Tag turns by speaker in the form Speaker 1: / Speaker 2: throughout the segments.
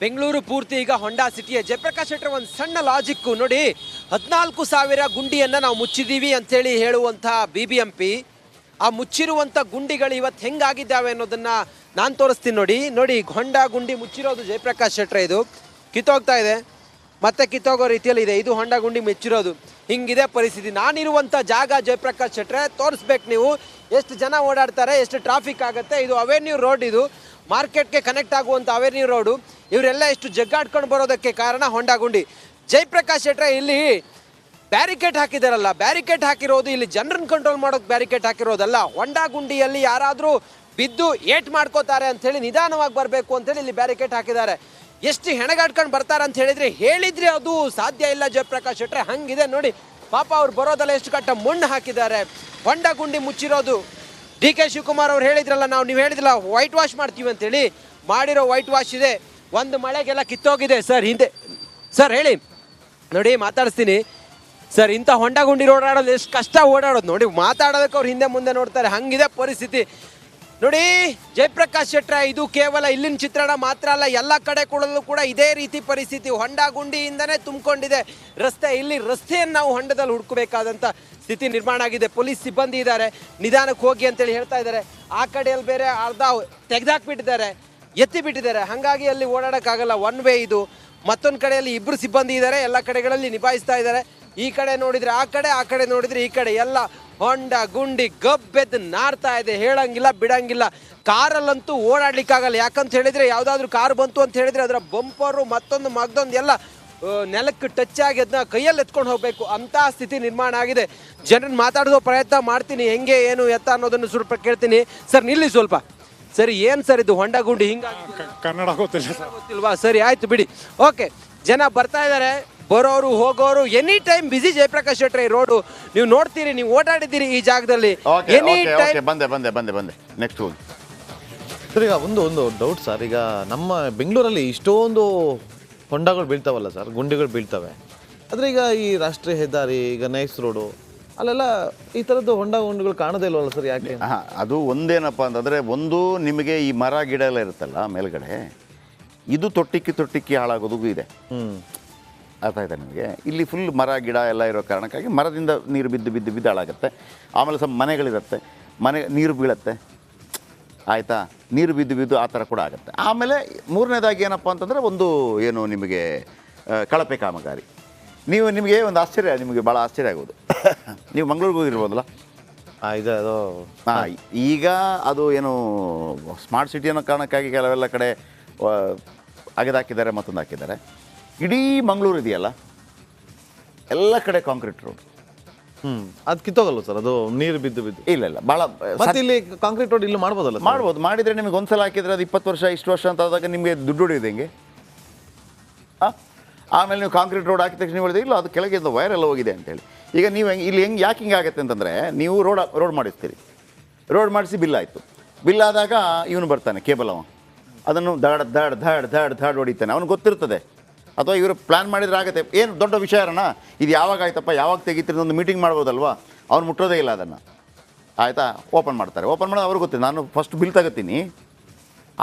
Speaker 1: ಬೆಂಗಳೂರು ಪೂರ್ತಿ ಈಗ ಹೊಂಡಾ ಸಿಟಿಯ ಜಯಪ್ರಕಾಶ್ ಶೆಟ್ಟರ್ ಒಂದು ಸಣ್ಣ ಲಾಜಿಕ್ಕು ನೋಡಿ, ಹದಿನಾಲ್ಕು ಸಾವಿರ ಗುಂಡಿಯನ್ನು ನಾವು ಮುಚ್ಚಿದ್ದೀವಿ ಅಂತೇಳಿ ಹೇಳುವಂಥ ಬಿ ಬಿ ಎಂ ಪಿ ಆ ಮುಚ್ಚಿರುವಂಥ ಗುಂಡಿಗಳು ಇವತ್ತು ಹೆಂಗಾಗಿದ್ದಾವೆ ಅನ್ನೋದನ್ನ ನಾನು ತೋರಿಸ್ತೀನಿ ನೋಡಿ. ನೋಡಿ ಹೊಂಡಾ ಗುಂಡಿ ಮುಚ್ಚಿರೋದು ಜಯಪ್ರಕಾಶ್ ಶೆಟ್ಟರ್ ಇದು. ಕಿತ್ತೋಗ್ತಾ ಇದೆ. ಮತ್ತೆ ಕಿತ್ತೋಗೋ ರೀತಿಯಲ್ಲಿ ಇದೆ. ಇದು ಹೊಂಡ ಗುಂಡಿ ಮೆಚ್ಚಿರೋದು. ಹಿಂಗಿದೆ ಪರಿಸ್ಥಿತಿ. ನಾನಿರುವಂಥ ಜಾಗ ಜಯಪ್ರಕಾಶ್ ಶೆಟ್ರೆ ತೋರಿಸ್ಬೇಕು ನೀವು. ಎಷ್ಟು ಜನ ಓಡಾಡ್ತಾರೆ, ಎಷ್ಟು ಟ್ರಾಫಿಕ್ ಆಗುತ್ತೆ. ಇದು ಅವೆನ್ಯೂ ರೋಡ್ ಇದು. ಮಾರ್ಕೆಟ್ಗೆ ಕನೆಕ್ಟ್ ಆಗುವಂಥ ಅವೆನ್ಯೂ ರೋಡು ಇವರೆಲ್ಲ ಎಷ್ಟು ಜಗ್ಗಾಡ್ಕೊಂಡು ಬರೋದಕ್ಕೆ ಕಾರಣ ಹೊಂಡಾಗುಂಡಿ ಜಯಪ್ರಕಾಶ್ ಶೆಟ್ರೆ, ಇಲ್ಲಿ ಬ್ಯಾರಿಕೇಡ್ ಹಾಕಿದಾರಲ್ಲ. ಬ್ಯಾರಿಕೇಡ್ ಹಾಕಿರೋದು ಇಲ್ಲಿ ಜನರನ್ನ ಕಂಟ್ರೋಲ್ ಮಾಡೋಕೆ ಬ್ಯಾರಿಕೇಡ್ ಹಾಕಿರೋದಲ್ಲ. ಹೊಂಡಾಗುಂಡಿಯಲ್ಲಿ ಯಾರಾದರೂ ಬಿದ್ದು ಏಟ್ ಮಾಡ್ಕೋತಾರೆ ಅಂಥೇಳಿ ನಿಧಾನವಾಗಿ ಬರಬೇಕು ಅಂತೇಳಿ ಇಲ್ಲಿ ಬ್ಯಾರಿಕೇಡ್ ಹಾಕಿದ್ದಾರೆ. ಎಷ್ಟು ಹೆಣಗಾಡ್ಕೊಂಡು ಬರ್ತಾರೆ ಅಂತ ಹೇಳಿದರೆ ಹೇಳಿದರೆ ಅದು ಸಾಧ್ಯ ಇಲ್ಲ ಜಯಪ್ರಕಾಶ್ ಶೆಟ್ರೆ. ಹಂಗಿದೆ ನೋಡಿ. ಪಾಪ ಅವ್ರು ಬರೋದಲ್ಲ ಎಷ್ಟು ಕಟ್ಟ ಮಣ್ಣು ಹಾಕಿದ್ದಾರೆ. ಹೊಂಡಗುಂಡಿ ಮುಚ್ಚಿರೋದು ಡಿ ಕೆ ಶಿವಕುಮಾರ್ ಅವ್ರು ಹೇಳಿದ್ರಲ್ಲ, ನಾವು ನೀವು ಹೇಳಿದ್ರಲ್ಲ ವೈಟ್ ವಾಶ್ ಮಾಡ್ತೀವಿ ಅಂತೇಳಿ. ಮಾಡಿರೋ ವೈಟ್ ವಾಶ್ ಇದೆ. ಒಂದು ಮಳೆಗೆಲ್ಲ ಕಿತ್ತೋಗಿದೆ. ಸರ್, ಹಿಂದೆ ಸರ್, ಹೇಳಿ. ನೋಡಿ, ಮಾತಾಡಿಸ್ತೀನಿ. ಸರ್, ಇಂಥ ಹೊಂಡ ಗುಂಡಿ ಓಡಾಡೋದು ಎಷ್ಟು ಕಷ್ಟ ಓಡಾಡೋದು. ನೋಡಿ, ಮಾತಾಡೋದಕ್ಕೆ ಅವ್ರು ಹಿಂದೆ ಮುಂದೆ ನೋಡ್ತಾರೆ. ಹಂಗಿದೆ ಪರಿಸ್ಥಿತಿ. ನೋಡಿ, ಜಯಪ್ರಕಾಶ್ ಶೆಟ್ರ, ಇದು ಕೇವಲ ಇಲ್ಲಿನ ಚಿತ್ರಣ ಮಾತ್ರ ಅಲ್ಲ, ಎಲ್ಲ ಕಡೆ ಕೂಡಲೂ ಕೂಡ ಇದೇ ರೀತಿ ಪರಿಸ್ಥಿತಿ ಹೊಂಡ ಗುಂಡಿಯಿಂದನೇ ತುಂಬಿಕೊಂಡಿದೆ. ರಸ್ತೆ, ಇಲ್ಲಿ ರಸ್ತೆಯನ್ನು ನಾವು ಹೊಂಡದಲ್ಲಿ ಹುಡುಕಬೇಕಾದಂಥ ಸ್ಥಿತಿ ನಿರ್ಮಾಣ ಆಗಿದೆ. ಪೊಲೀಸ್ ಸಿಬ್ಬಂದಿ ಇದ್ದಾರೆ. ನಿಧಾನಕ್ಕೆ ಹೋಗಿ ಅಂತೇಳಿ ಹೇಳ್ತಾ ಇದ್ದಾರೆ. ಆ ಕಡೆಯಲ್ಲಿ ಬೇರೆ ಅರ್ಧ ತೆಗೆದಾಕ್ಬಿಟ್ಟಿದ್ದಾರೆ. ಎತ್ತಿ ಬಿಟ್ಟಿದ್ದಾರೆ ಹಾಗಾಗಿ ಅಲ್ಲಿ ಓಡಾಡೋಕ್ಕಾಗಲ್ಲ. ಒನ್ ವೇ ಇದು. ಮತ್ತೊಂದು ಕಡೆಯಲ್ಲಿ ಇಬ್ಬರು ಸಿಬ್ಬಂದಿ ಇದ್ದಾರೆ. ಎಲ್ಲ ಕಡೆಗಳಲ್ಲಿ ನಿಭಾಯಿಸ್ತಾ ಇದ್ದಾರೆ. ಈ ಕಡೆ ನೋಡಿದ್ರೆ ಆ ಕಡೆ ಆ ಕಡೆ ನೋಡಿದ್ರೆ ಈ ಕಡೆ. ಎಲ್ಲ ಹೊಂಡ ಗುಂಡಿ ಗಬ್ಬೆದ್ದು ನಾರ್ತಾ ಇದೆ. ಹೇಳಂಗಿಲ್ಲ ಬಿಡಂಗಿಲ್ಲ. ಕಾರಲ್ಲಂತೂ ಓಡಾಡ್ಲಿಕ್ಕಾಗಲ್ಲ. ಯಾಕಂತ ಹೇಳಿದ್ರೆ ಯಾವುದಾದ್ರೂ ಕಾರ್ ಬಂತು ಅಂತ ಹೇಳಿದ್ರೆ ಅದರ ಬಂಪರು ಮತ್ತೊಂದು ಮಗ್ದೊಂದು ಎಲ್ಲ ನೆಲಕ್ಕೆ ಟಚ್ ಆಗಿ ಅದನ್ನ ಕೈಯಲ್ಲಿ ಎತ್ಕೊಂಡು ಹೋಗಬೇಕು. ಅಂತ ಸ್ಥಿತಿ ನಿರ್ಮಾಣ ಆಗಿದೆ. ಜನರನ್ನ ಮಾತಾಡೋದು ಪ್ರಯತ್ನ ಮಾಡ್ತೀನಿ. ಹೆಂಗೆ ಏನು ಎತ್ತ ಅನ್ನೋದನ್ನು ಸ್ವಲ್ಪ ಕೇಳ್ತೀನಿ. ಸರ್ ನಿಲ್ಲಿ ಸ್ವಲ್ಪ. ಸರಿ ಏನು ಸರ್ ಇದು? ಹೊಂಡ ಗುಂಡಿ
Speaker 2: ಹಿಂಗೆ ಕನ್ನಡ ಗೊತ್ತಿಲ್ಲ ಸರ್.
Speaker 1: ಗೊತ್ತಿಲ್ವಾ? ಸರಿ ಆಯ್ತು ಬಿಡಿ. ಓಕೆ. ಜನ ಬರ್ತಾ ಇದ್ದಾರೆ. ಬರೋರು ಹೋಗೋರು ಎನಿ ಟೈಮ್ ಬಿಸಿ ಜಯಪ್ರಕಾಶ್ ಶೆಟ್ರೆ ಈ ರೋಡು ನೀವು ನೋಡ್ತೀರಿ ನೀವು ಓಡಾಡಿದ್ದೀರಿ ಈ ಜಾಗದಲ್ಲಿ.
Speaker 3: Okay
Speaker 1: any
Speaker 3: okay
Speaker 1: time
Speaker 3: okay ಬಂದೆ ಬಂದೆ ಬಂದೆ ಬಂದೆ. ನೆಕ್ಸ್ಟ್ ಹೋಗಿ
Speaker 4: ಸರ್ ಈಗ ಒಂದು ಒಂದು ಡೌಟ್ ಸರ್. ಈಗ ನಮ್ಮ ಬೆಂಗಳೂರಲ್ಲಿ ಇಷ್ಟೊಂದು ಹೊಂಡಗಳು ಬೀಳ್ತಾವಲ್ಲ ಸರ್ ಗುಂಡಿಗಳು ಬೀಳ್ತವೆ. ಆದರೆ ಈಗ ಈ ರಾಷ್ಟ್ರೀಯ ಹೆದ್ದಾರಿ ಈಗ ನೈಸ್ ರೋಡು ಅಲ್ಲೆಲ್ಲ ಈ ಥರದ್ದು ಹೊಂಡ ಗುಂಡಿಗಳು ಕಾಣೋದೇ ಇಲ್ವಲ್ಲ ಸರ್ ಯಾಕೆ?
Speaker 3: ಹಾಂ ಅದು ಒಂದೇನಪ್ಪ ಅಂತಂದರೆ ಒಂದು ನಿಮಗೆ ಈ ಮರ ಗಿಡ ಎಲ್ಲ ಇರುತ್ತಲ್ಲ ಮೇಲ್ಗಡೆ ಇದು ತೊಟ್ಟಿಕ್ಕಿ ತೊಟ್ಟಿಕ್ಕಿ ಹಾಳಾಗೋದು ಇದೆ.
Speaker 4: ಹ್ಞೂ
Speaker 3: ಅರ್ಥ ಆಯ್ತಾ ನಿಮಗೆ? ಇಲ್ಲಿ ಫುಲ್ ಮರ ಗಿಡ ಎಲ್ಲ ಇರೋ ಕಾರಣಕ್ಕಾಗಿ ಮರದಿಂದ ನೀರು ಬಿದ್ದು ಬಿದ್ದು ಬಿದ್ದು ಹಾಳಾಗುತ್ತೆ. ಆಮೇಲೆ ಸ್ವಲ್ಪ ಮನೆಗಳಿರುತ್ತೆ. ಮನೆ ನೀರು ಬೀಳತ್ತೆ. ಆಯಿತಾ? ನೀರು ಬಿದ್ದು ಬಿದ್ದು ಆ ಥರ ಕೂಡ ಆಗುತ್ತೆ. ಆಮೇಲೆ ಮೂರನೇದಾಗಿ ಏನಪ್ಪ ಅಂತಂದರೆ ಒಂದು ಏನು ನಿಮಗೆ ಕಳಪೆ ಕಾಮಗಾರಿ. ನೀವು ನಿಮಗೆ ಒಂದು ಆಶ್ಚರ್ಯ ನಿಮಗೆ ಭಾಳ ಆಶ್ಚರ್ಯ ಆಗೋದು. ನೀವು ಮಂಗಳೂರಿಗೆ ಹೋಗಿರ್ಬೋದಲ್ಲ?
Speaker 4: ಇದು ಅದು.
Speaker 3: ಹಾಂ ಈಗ ಅದು ಏನು ಸ್ಮಾರ್ಟ್ ಸಿಟಿ ಅನ್ನೋ ಕಾರಣಕ್ಕಾಗಿ ಕೆಲವೆಲ್ಲ ಕಡೆ ಅಗೆದಾಕಿದ್ದಾರೆ ಮತ್ತೊಂದು ಹಾಕಿದ್ದಾರೆ. ಇಡೀ ಮಂಗಳೂರು ಇದೆಯಲ್ಲ? ಎಲ್ಲ ಕಡೆ ಕಾಂಕ್ರೀಟ್ ರೋಡ್
Speaker 4: ಹ್ಮ್. ಅದು ಕಿತ್ತೋಗಲ್ಲ ಸರ್ ಅದು ನೀರು ಬಿದ್ದು ಬಿದ್ದು.
Speaker 3: ಇಲ್ಲ ಇಲ್ಲ. ಭಾಳ
Speaker 4: ಮತ್ತೆ ಇಲ್ಲಿ ಕಾಂಕ್ರೀಟ್ ರೋಡ್ ಇಲ್ಲಿ ಮಾಡ್ಬೋದಲ್ಲ?
Speaker 3: ಮಾಡ್ಬೋದು. ಮಾಡಿದರೆ ನಿಮಗೆ ಒಂದ್ಸಲ ಹಾಕಿದ್ರೆ ಅದು ಇಪ್ಪತ್ತು ವರ್ಷ ಇಷ್ಟು ವರ್ಷ ಅಂತ ಆದಾಗ ನಿಮಗೆ ದುಡ್ಡು ಹೊಡಿಯೋದು ಹೆಂಗೆ? ಆ? ಆಮೇಲೆ ನೀವು ಕಾಂಕ್ರೀಟ್ ರೋಡ್ ಹಾಕಿದ ತಕ್ಷಣ ನೀವು ಹೇಳಿದ್ರೆ ಇಲ್ಲ ಅದು ಕೆಳಗೆ ವೈರ್ ಎಲ್ಲ ಹೋಗಿದೆ ಅಂತೇಳಿ. ಈಗ ನೀವು ಹೆಂಗೆ ಇಲ್ಲಿ ಹೆಂಗೆ ಯಾಕೆ ಹಿಂಗೆ ಆಗುತ್ತೆ ಅಂತಂದರೆ ನೀವು ರೋಡ್ ರೋಡ್ ಮಾಡಿಸ್ತೀರಿ. ರೋಡ್ ಮಾಡಿಸಿ ಬಿಲ್ ಆಯಿತು. ಬಿಲ್ ಆದಾಗ ಇವನು ಬರ್ತಾನೆ ಕೇಬಲ್ ಅವ. ಅದನ್ನು ದಾಡ್ ದಾಡ್ ದಾಡ್ ದಾಡ್ ದಾಡ್ ಹೊಡಿತಾನೆ. ಅವ್ನಿಗೆ ಗೊತ್ತಿರ್ತದೆ. ಅಥವಾ ಇವರು ಪ್ಲ್ಯಾನ್ ಮಾಡಿದ್ರೆ ಆಗುತ್ತೆ. ಏನು ದೊಡ್ಡ ವಿಷಯ ಅಣ್ಣ ಇದು ಯಾವಾಗ ಆಯ್ತಪ್ಪ? ಯಾವಾಗ ತೆಗಿತೀರಿ ಒಂದು ಮೀಟಿಂಗ್ ಮಾಡ್ಬೋದಲ್ವಾ? ಅವ್ರು ಮುಟ್ಟೋದೇ ಇಲ್ಲ ಅದನ್ನು. ಆಯಿತಾ? ಓಪನ್ ಮಾಡ್ತಾರೆ. ಓಪನ್ ಮಾಡೋದು ಅವ್ರಿಗೆ ಗೊತ್ತಿಲ್ಲ ನಾನು ಫಸ್ಟ್ ಬಿಲ್ ತಗೋತೀನಿ.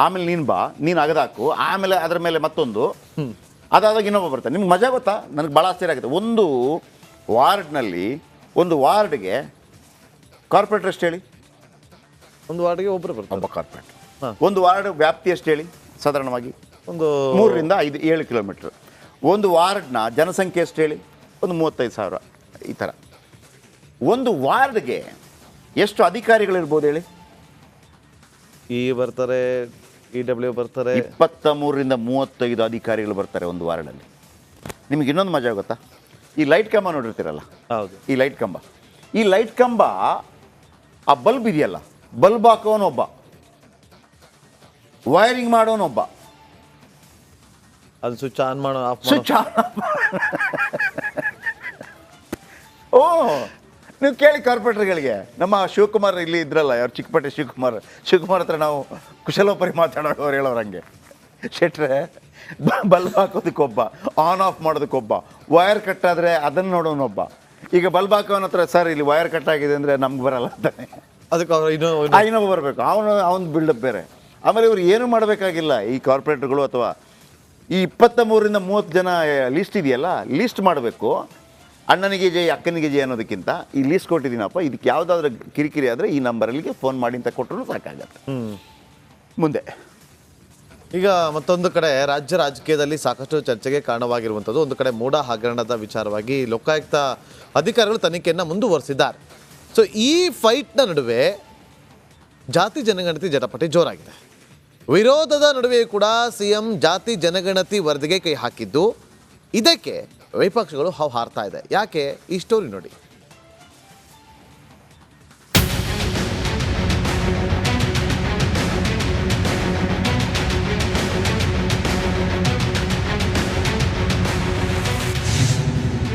Speaker 3: ಆಮೇಲೆ ನೀನು ಬಾ. ನೀನು ಅಗದಾಕು. ಆಮೇಲೆ ಅದರ ಮೇಲೆ ಮತ್ತೊಂದು. ಅದಾದಾಗ ಇನ್ನೊಬ್ಬ ಬರ್ತಾನೆ. ನಿಮ್ಗೆ ಮಜಾ ಗೊತ್ತಾ? ನನಗೆ ಭಾಳ ಆಶ್ಚರ್ಯ ಆಗುತ್ತೆ. ಒಂದು ವಾರ್ಡ್ನಲ್ಲಿ ಒಂದು ವಾರ್ಡ್ಗೆ ಕಾರ್ಪೊರೇಟರ್ ಎಷ್ಟು ಹೇಳಿ.
Speaker 4: ಒಂದು ವಾರ್ಡ್ಗೆ ಒಬ್ಬರು ಬರ್ತಾರೆ.
Speaker 3: ಒಬ್ಬ
Speaker 4: ಕಾರ್ಪೊರೇಟ್
Speaker 3: ಒಂದು ವಾರ್ಡ್ ವ್ಯಾಪ್ತಿ ಎಷ್ಟು ಹೇಳಿ? ಸಾಧಾರಣವಾಗಿ
Speaker 4: ಒಂದು
Speaker 3: ಮೂರರಿಂದ ಐದು ಏಳು ಕಿಲೋಮೀಟ್ರ್ ಒಂದು ವಾರ್ಡ್ನ ಜನಸಂಖ್ಯೆ ಎಷ್ಟು ಹೇಳಿ? ಒಂದು ಮೂವತ್ತೈದು ಸಾವಿರ ಈ ಥರ. ಒಂದು ವಾರ್ಡ್ಗೆ ಎಷ್ಟು ಅಧಿಕಾರಿಗಳಿರ್ಬೋದು ಹೇಳಿ?
Speaker 4: ಈ ಬರ್ತಾರೆ ಇ ಡಬ್ಲ್ಯೂ ಬರ್ತಾರೆ.
Speaker 3: ಇಪ್ಪತ್ತ ಮೂರರಿಂದ ಮೂವತ್ತೈದು ಅಧಿಕಾರಿಗಳು ಬರ್ತಾರೆ ಒಂದು ವಾರ್ಡಲ್ಲಿ. ನಿಮಗೆ ಇನ್ನೊಂದು ಮಜಾ ಗೊತ್ತಾ? ಈ ಲೈಟ್ ಕಂಬ ನೋಡಿರ್ತೀರಲ್ಲ?
Speaker 4: ಹೌದು.
Speaker 3: ಈ ಲೈಟ್ ಕಂಬ. ಈ ಲೈಟ್ ಕಂಬ ಆ ಬಲ್ಬ್ ಇದೆಯಲ್ಲ? ಬಲ್ಬ್ ಹಾಕೋನೊಬ್ಬ ವೈರಿಂಗ್ ಮಾಡೋನೊಬ್ಬ
Speaker 4: ಅದು ಸ್ವಿಚ್ ಆನ್ ಮಾಡೋ ಆಫ್
Speaker 3: ಸ್ವಿಚ್ ಓ ನೀವು ಕೇಳಿ ಕಾರ್ಪೊರೇಟರ್ಗಳಿಗೆ. ನಮ್ಮ ಶಿವಕುಮಾರ್ ಇಲ್ಲಿ ಇದ್ರಲ್ಲ ಯಾರು ಚಿಕ್ಕಪಟ್ಟೆ ಶಿವಕುಮಾರ್. ಶಿವಕುಮಾರ್ ಹತ್ರ ನಾವು ಕುಶಲೋಪರಿ ಮಾತಾಡೋರು ಹೇಳೋರು ಹಂಗೆ. ಶೆಟ್ರೆ ಬಲ್ಬ್ ಹಾಕೋದಕ್ಕೊಬ್ಬ ಆನ್ ಆಫ್ ಮಾಡೋದಕ್ಕೊಬ್ಬ ವೈರ್ ಕಟ್ ಆದರೆ ಅದನ್ನು ನೋಡೋನೊಬ್ಬ ಈಗ ಬಲ್ಬ್ ಹಾಕೋನ ಹತ್ರ ಸರ್ ಇಲ್ಲಿ ವೈರ್ ಕಟ್ ಆಗಿದೆ ಅಂದರೆ ನಮ್ಗೆ ಬರಲ್ಲ ಅಂತಾನೆ.
Speaker 4: ಅದಕ್ಕೆ ಅವ್ರು
Speaker 3: ಇನ್ನೊಬ್ಬ ಬರಬೇಕು. ಅವನು ಅವನ ಬಿಲ್ಡಪ್ ಬೇರೆ. ಆಮೇಲೆ ಇವ್ರು ಏನು ಮಾಡಬೇಕಾಗಿಲ್ಲ ಈ ಕಾರ್ಪೊರೇಟ್ಗಳು ಅಥವಾ ಈ ಇಪ್ಪತ್ತ ಮೂರರಿಂದ ಮೂವತ್ತು ಜನ ಲಿಸ್ಟ್ ಇದೆಯಲ್ಲ ಲಿಸ್ಟ್ ಮಾಡಬೇಕು. ಅಣ್ಣನಿಗೆ ಜೈ ಅಕ್ಕನಿಗೆ ಜೈ ಅನ್ನೋದಕ್ಕಿಂತ ಈ ಲಿಸ್ಟ್ ಕೊಟ್ಟಿದ್ದೀನಪ್ಪ ಇದಕ್ಕೆ ಯಾವುದಾದ್ರೂ ಕಿರಿಕಿರಿ ಆದರೆ ಈ ನಂಬರಲ್ಲಿಗೆ ಫೋನ್ ಮಾಡಿ ಅಂತ ಕೊಟ್ಟರು ಸಾಕಾಗತ್ತೆ. ಮುಂದೆ.
Speaker 4: ಈಗ ಮತ್ತೊಂದು ಕಡೆ ರಾಜ್ಯ ರಾಜಕೀಯದಲ್ಲಿ ಸಾಕಷ್ಟು ಚರ್ಚೆಗೆ ಕಾರಣವಾಗಿರುವಂಥದ್ದು ಒಂದು ಕಡೆ ಮೂಡ ಹಗರಣದ ವಿಚಾರವಾಗಿ ಲೋಕಾಯುಕ್ತ ಅಧಿಕಾರಿಗಳು ತನಿಖೆಯನ್ನು ಮುಂದುವರೆಸಿದ್ದಾರೆ. ಸೊ ಈ ಫೈಟ್ನ ನಡುವೆ ಜಾತಿ ಜನಗಣತಿ ಜಟಪಟಿ ಜೋರಾಗಿದೆ. ವಿರೋಧದ ನಡುವೆ ಕೂಡ ಸಿಎಂ ಜಾತಿ ಜನಗಣತಿ ವರದಿಗೆ ಕೈ ಹಾಕಿದ್ದು. ಇದಕ್ಕೆ ವಿಪಕ್ಷಗಳು ಹಾವು ಹಾರ್ತಾ ಇದೆ. ಯಾಕೆ? ಈ ಸ್ಟೋರಿ ನೋಡಿ.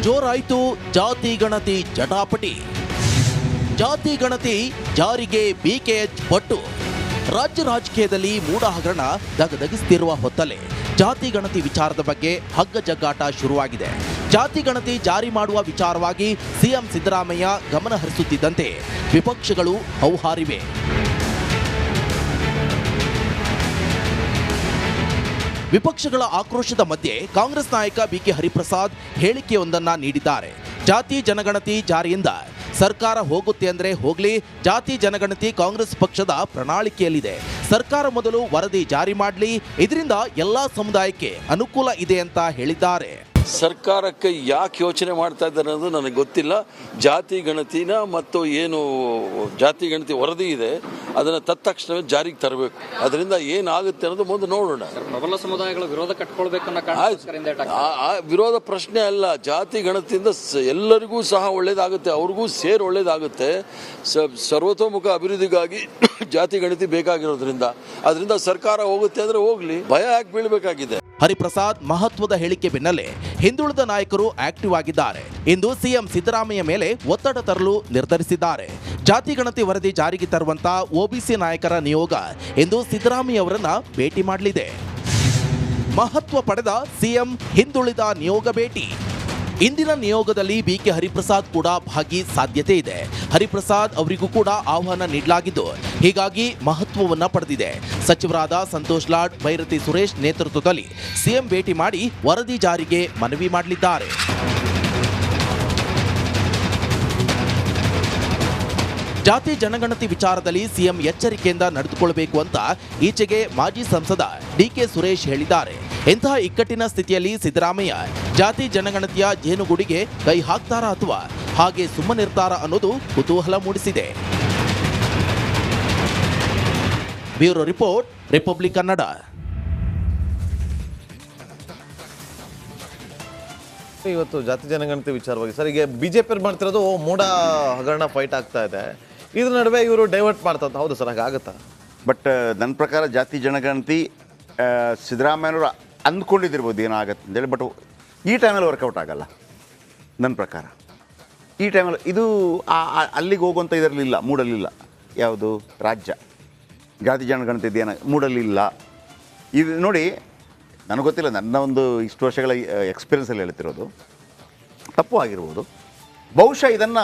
Speaker 2: ಜೋರಾಯಿತು ಜಾತಿ ಗಣತಿ ಜಟಾಪಟಿ. ಜಾತಿ ಗಣತಿ ಜಾರಿಗೆ ಬಿಕೆಎಚ್ ಪಟ್ಟು. ರಾಜ್ಯ ರಾಜಕೀಯದಲ್ಲಿ ಮೂಡ ಹಗರಣ ದಗದಗಿಸ್ತಿರುವ ಹೊತ್ತಲೆ ಜಾತಿ ಗಣತಿ ವಿಚಾರದ ಬಗ್ಗೆ ಹಗ್ಗ ಜಗ್ಗಾಟ ಶುರುವಾಗಿದೆ. ಜಾತಿ ಗಣತಿ ಜಾರಿ ಮಾಡುವ ವಿಚಾರವಾಗಿ ಸಿಎಂ ಸಿದ್ದರಾಮಯ್ಯ ಗಮನ ಹರಿಸುತ್ತಿದ್ದಂತೆ ವಿಪಕ್ಷಗಳು ಹೌಹಾರಿವೆ. ವಿಪಕ್ಷಗಳ ಆಕ್ರೋಶದ ಮಧ್ಯೆ ಕಾಂಗ್ರೆಸ್ ನಾಯಕ ಬಿಕೆ ಹರಿಪ್ರಸಾದ್ ಹೇಳಿಕೆಯೊಂದನ್ನು ನೀಡಿದ್ದಾರೆ. ಜಾತಿ ಜನಗಣತಿ ಜಾರಿಯಿಂದ ಸರ್ಕಾರ ಹೋಗುತ್ತೆ ಅಂದ್ರೆ ಹೋಗಲಿ. ಜಾತಿ ಜನಗಣತಿ ಕಾಂಗ್ರೆಸ್ ಪಕ್ಷದ ಪ್ರಣಾಳಿಕೆಯಲ್ಲಿದೆ. ಸರ್ಕಾರ ಮೊದಲು ವರದಿ ಜಾರಿ ಮಾಡಲಿ. ಇದರಿಂದ ಎಲ್ಲಾ ಸಮುದಾಯಕ್ಕೆ ಅನುಕೂಲ ಇದೆ ಅಂತ ಹೇಳಿದ್ದಾರೆ.
Speaker 5: ಸರ್ಕಾರಕ್ಕೆ ಯಾಕೆ ಯೋಚನೆ ಮಾಡ್ತಾ ಇದ್ದಾರೆ ಅನ್ನೋದು ನನಗೆ ಗೊತ್ತಿಲ್ಲ. ಜಾತಿ ಗಣತಿನ ಮತ್ತು ಏನು ಜಾತಿ ಗಣತಿ ವರದಿ ಇದೆ ಅದನ್ನು ತತ್ಕ್ಷಣವೇ ಜಾರಿಗೆ ತರಬೇಕು. ಅದರಿಂದ ಏನಾಗುತ್ತೆ ಅನ್ನೋದು ಮುಂದೆ ನೋಡೋಣ.
Speaker 6: ಪ್ರಬಲ ಸಮುದಾಯಗಳ ವಿರೋಧ ಕಟ್ಕೊಳ್ಬೇಕು
Speaker 5: ವಿರೋಧ ಪ್ರಶ್ನೆ ಅಲ್ಲ ಜಾತಿ ಗಣತಿಯಿಂದ ಎಲ್ಲರಿಗೂ ಸಹ ಒಳ್ಳೇದಾಗುತ್ತೆ ಅವ್ರಿಗೂ ಸೇರಿ ಒಳ್ಳೇದಾಗುತ್ತೆ. ಸರ್ವತೋಮುಖ ಅಭಿವೃದ್ಧಿಗಾಗಿ ಜಾತಿ ಗಣತಿ ಬೇಕಾಗಿರೋದ್ರಿಂದ. ಅದರಿಂದ ಸರ್ಕಾರ ಹೋಗುತ್ತೆ ಅಂದ್ರೆ ಹೋಗಲಿ. ಭಯ ಯಾಕೆ ಬೀಳಬೇಕಾಗಿದೆ?
Speaker 2: ಹರಿಪ್ರಸಾದ್ ಮಹತ್ವದ ಹೇಳಿಕೆ ಬೆನ್ನಲ್ಲೇ ಹಿಂದುಳಿದ ನಾಯಕರು ಆಕ್ಟಿವ್ ಆಗಿದ್ದಾರೆ. ಇಂದು ಸಿಎಂ ಸಿದ್ದರಾಮಯ್ಯ ಮೇಲೆ ಒತ್ತಡ ತರಲು ನಿರ್ಧರಿಸಿದ್ದಾರೆ. ಜಾತಿ ಗಣತಿ ವರದಿ ಜಾರಿಗೆ ತರುವಂತ ಒಬಿಸಿ ನಾಯಕರ ನಿಯೋಗ ಇಂದು ಸಿದ್ದರಾಮಯ್ಯ ಅವರನ್ನ ಭೇಟಿ ಮಾಡಲಿದೆ. ಮಹತ್ವ ಪಡೆದ ಸಿಎಂ ಹಿಂದುಳಿದ ನಿಯೋಗ ಭೇಟಿ. ಇಂದಿನ ನಿಯೋಗದಲ್ಲಿ ಬಿಕೆ ಹರಿಪ್ರಸಾದ್ ಕೂಡ ಭಾಗಿ ಸಾಧ್ಯತೆ ಇದೆ. ಹರಿಪ್ರಸಾದ್ ಅವರಿಗೂ ಕೂಡ ಆಹ್ವಾನ ನೀಡಲಾಗಿದ್ದು, ಹೀಗಾಗಿ ಮಹತ್ವವನ್ನ ಪಡೆದಿದೆ. ಸಚಿವರಾದ ಸಂತೋಷ್ ಲಾಡ್ ಭೈರತಿ ಸುರೇಶ್ ನೇತೃತ್ವದಲ್ಲಿ ಸಿಎಂ ಭೇಟಿ ಮಾಡಿ ವರದಿ ಜಾರಿಗೆ ಮನವಿ ಮಾಡಲಿದ್ದಾರೆ. ಜಾತಿ ಜನಗಣತಿ ವಿಚಾರದಲ್ಲಿ ಸಿಎಂ ಎಚ್ಚರಿಕೆಯಿಂದ ನಡೆದುಕೊಳ್ಳಬೇಕು ಅಂತ ಈಚೆಗೆ ಮಾಜಿ ಸಂಸದ ಡಿಕೆ ಸುರೇಶ್ ಹೇಳಿದ್ದಾರೆ. ಇಂತಹ ಇಕ್ಕಟ್ಟಿನ ಸ್ಥಿತಿಯಲ್ಲಿ ಸಿದ್ದರಾಮಯ್ಯ ಜಾತಿ ಜನಗಣತಿಯ ಜೇನುಗೂಡಿಗೆ ಕೈ ಹಾಕ್ತಾರಾ ಅಥವಾ ಹಾಗೆ ಸುಮ್ಮನಿರ್ತಾರಾ ಅನ್ನೋದು ಕುತೂಹಲ ಮೂಡಿಸಿದೆ. Bureau report republic Kannada.
Speaker 4: ಇವತ್ತು ಜಾತಿ ಜನಗಣತಿ ವಿಚಾರವಾಗಿ ಸರ್ ಈಗ ಬಿಜೆಪಿ ಮಾಡ್ತಿರೋದು ಮೂಡ ಹಗರಣ ಫೈಟ್ ಆಗ್ತಾ ಇದೆ. ಇದ್ರ ನಡುವೆ ಇವರು ಡೈವರ್ಟ್ ಮಾಡ್ತಾ ಹೌದು ಸರ್ ಹಾಗಾಗತ್ತಾ?
Speaker 3: ಬಟ್ ನನ್ನ ಪ್ರಕಾರ ಜಾತಿ ಜನಗಣತಿ ಸಿದ್ದರಾಮಯ್ಯನವರು ಅಂದ್ಕೊಂಡಿದ್ದಿರ್ಬೋದು ಏನಾಗುತ್ತೆ ಅಂತೇಳಿ ಬಟ್ ಈ ಟೈಮಲ್ಲಿ ವರ್ಕೌಟ್ ಆಗಲ್ಲ, ನನ್ನ ಪ್ರಕಾರ. ಈ ಟೈಮಲ್ಲಿ ಇದು ಆ- ಅಲ್ಲಿಗೆ ಹೋಗುವಂಥ ಇದರಲ್ಲಿಲ್ಲ ಮೂಡಲಿಲ್ಲ ಯಾವುದು? ರಾಜ್ಯ. ಜಾತಿ ಜನಗಣತಿ ಏನ ಮೂಡಲಿಲ್ಲ ಇದು ನೋಡಿ, ನನಗೆ ಗೊತ್ತಿಲ್ಲ, ನನ್ನ ಒಂದು ಇಷ್ಟು ವರ್ಷಗಳ ಎಕ್ಸ್ಪೀರಿಯನ್ಸಲ್ಲಿ ಹೇಳ್ತಿರೋದು. ತಪ್ಪು ಆಗಿರ್ಬೋದು. ಬಹುಶಃ ಇದನ್ನು